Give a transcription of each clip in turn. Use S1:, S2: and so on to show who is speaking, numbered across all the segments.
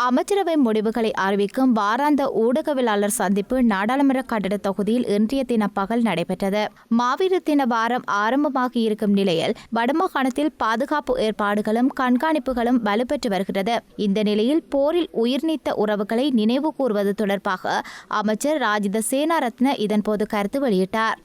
S1: அமைச்சரவை முடிவுகளை அறிவிக்கும் வாராந்த ஊடகவியலாளர் சந்திப்பு நாடாளுமன்ற கட்டட தொகுதியில் இன்றைய தின பகல் நடைபெற்றது மாவீரர் தின வாரம் ஆரம்பமாகி இருக்கும் நிலையில் வடமாகாணத்தில் பாதுகாப்பு ஏற்பாடுகளும் கண்காணிப்புகளும் வலுப்பெற்று வருகிறது இந்த நிலையில் போரில் உயிர்நீத்த உறவுகளை நினைவு கூறுவது தொடர்பாக அமைச்சர் ராஜித சேனாரத்ன இதன்போது கருத்து வெளியிட்டார்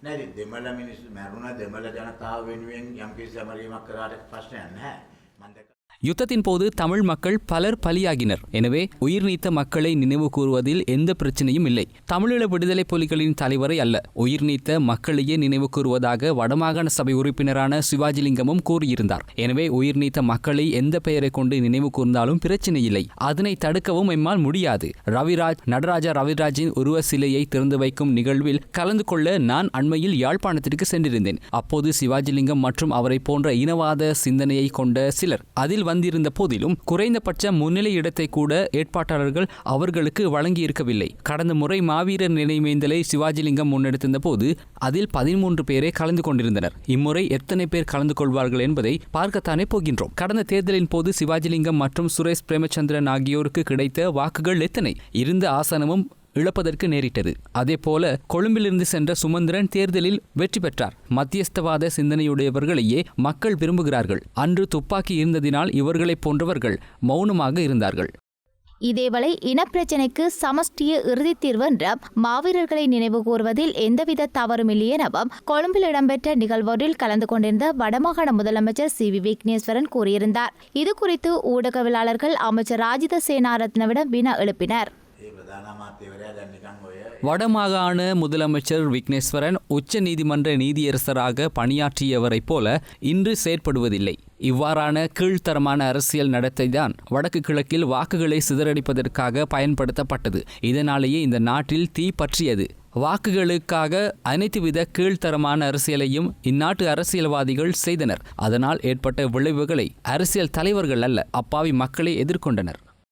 S2: නැති දෙමළ මිනිස්සු මැරුණ දෙමළ ජනතාව වෙනුවෙන් යම්කිසි සැමරීමක් කරාට ප්‍රශ්නයක් නැහැ. මම දැක්ක
S3: யுத்தத்தின் போது தமிழ் மக்கள் பலர் பலியாகினர். எனவே உயிர் நீத்த மக்களை நினைவு கூறுவதில் எந்த பிரச்சனையும் இல்லை. தமிழீழ விடுதலை புலிகளின் தலைவரை அல்ல. உயிர் நீத்த மக்களையே நினைவு கூறுவதாக வடமாகாண சபை உறுப்பினரான சிவாஜிலிங்கமும் கூறியிருந்தார். எனவே உயிர் நீத்த மக்களை எந்த பெயரை கொண்டு நினைவு கூர்ந்தாலும் பிரச்சனை இல்லை. அதனை தடுக்கவும் எம்மால் முடியாது. ரவிராஜ் நடராஜா ரவிராஜின் உருவ சிலையை திறந்து வைக்கும் நிகழ்வில் கலந்து கொள்ள நான் அண்மையில் யாழ்ப்பாணத்திற்கு சென்றிருந்தேன். அப்போது சிவாஜிலிங்கம் மற்றும் அவரை போன்ற இனவாத சிந்தனையை கொண்ட சிலர் அதில் வந்திருந்த போதிலும் குறைந்தபட்ச முன்னிலை இடத்தை கூட ஏற்பாட்டாளர்கள் அவர்களுக்கு வழங்கியிருக்கவில்லை. கடந்த முறை மாவீரர் நினைவேந்தலை சிவாஜிலிங்கம் முன்னெடுத்திருந்த போது அதில் பதிமூன்று பேரே கலந்து கொண்டிருந்தனர். இம்முறை எத்தனை பேர் கலந்து கொள்வார்கள் என்பதை பார்க்கத்தானே போகின்றோம். கடந்த தேர்தலின் போது சிவாஜிலிங்கம் மற்றும் சுரேஷ் பிரேமச்சந்திரன் ஆகியோருக்கு கிடைத்த வாக்குகள் எத்தனை? இருந்த ஆசனமும் இழப்பதற்கு நேரிட்டது. அதேபோல கொழும்பிலிருந்து சென்ற சுமந்திரன் தேர்தலில் வெற்றி பெற்றார். மத்தியஸ்தவாத சிந்தனையுடையவர்களையே மக்கள் விரும்புகிறார்கள். அன்று துப்பாக்கி இருந்ததினால் இவர்களைப் போன்றவர்கள் மௌனமாக இருந்தார்கள்.
S1: இதேவேளை இனப்பிரச்சினைக்கு சமஷ்டிய இறுதி தீர்வு என்ற மாவீரர்களை நினைவு கூறுவதில் எந்தவித தவறும் இல்லை எனவும் கொழும்பில் இடம்பெற்ற நிகழ்வொன்றில் கலந்து கொண்டிருந்த வடமாகாண முதலமைச்சர் சி வி விக்னேஸ்வரன் கூறியிருந்தார். இதுகுறித்து ஊடகவியலாளர்கள் அமைச்சர் ராஜித சேனாரத்னவிடம் வினா எழுப்பினர்.
S3: வடமாகாண முதலமைச்சர் விக்னேஸ்வரன் உச்ச நீதிமன்ற நீதியரசராக பணியாற்றியவரைப் போல இன்று செயற்படுவதில்லை இவ்வாறான கீழ்த்தரமான அரசியல் நடத்தைதான் வடக்கு கிழக்கில் வாக்குகளை சிதறடிப்பதற்காக பயன்படுத்தப்பட்டது. இதனாலேயே இந்த நாட்டில் தீ பற்றியது. வாக்குகளுக்காக அனைத்துவித கீழ்த்தரமான அரசியலையும் இந்நாட்டு அரசியல்வாதிகள் செய்தனர். அதனால் ஏற்பட்ட விளைவுகளை அரசியல் தலைவர்கள் அல்ல அப்பாவி மக்களை எதிர்கொண்டனர்.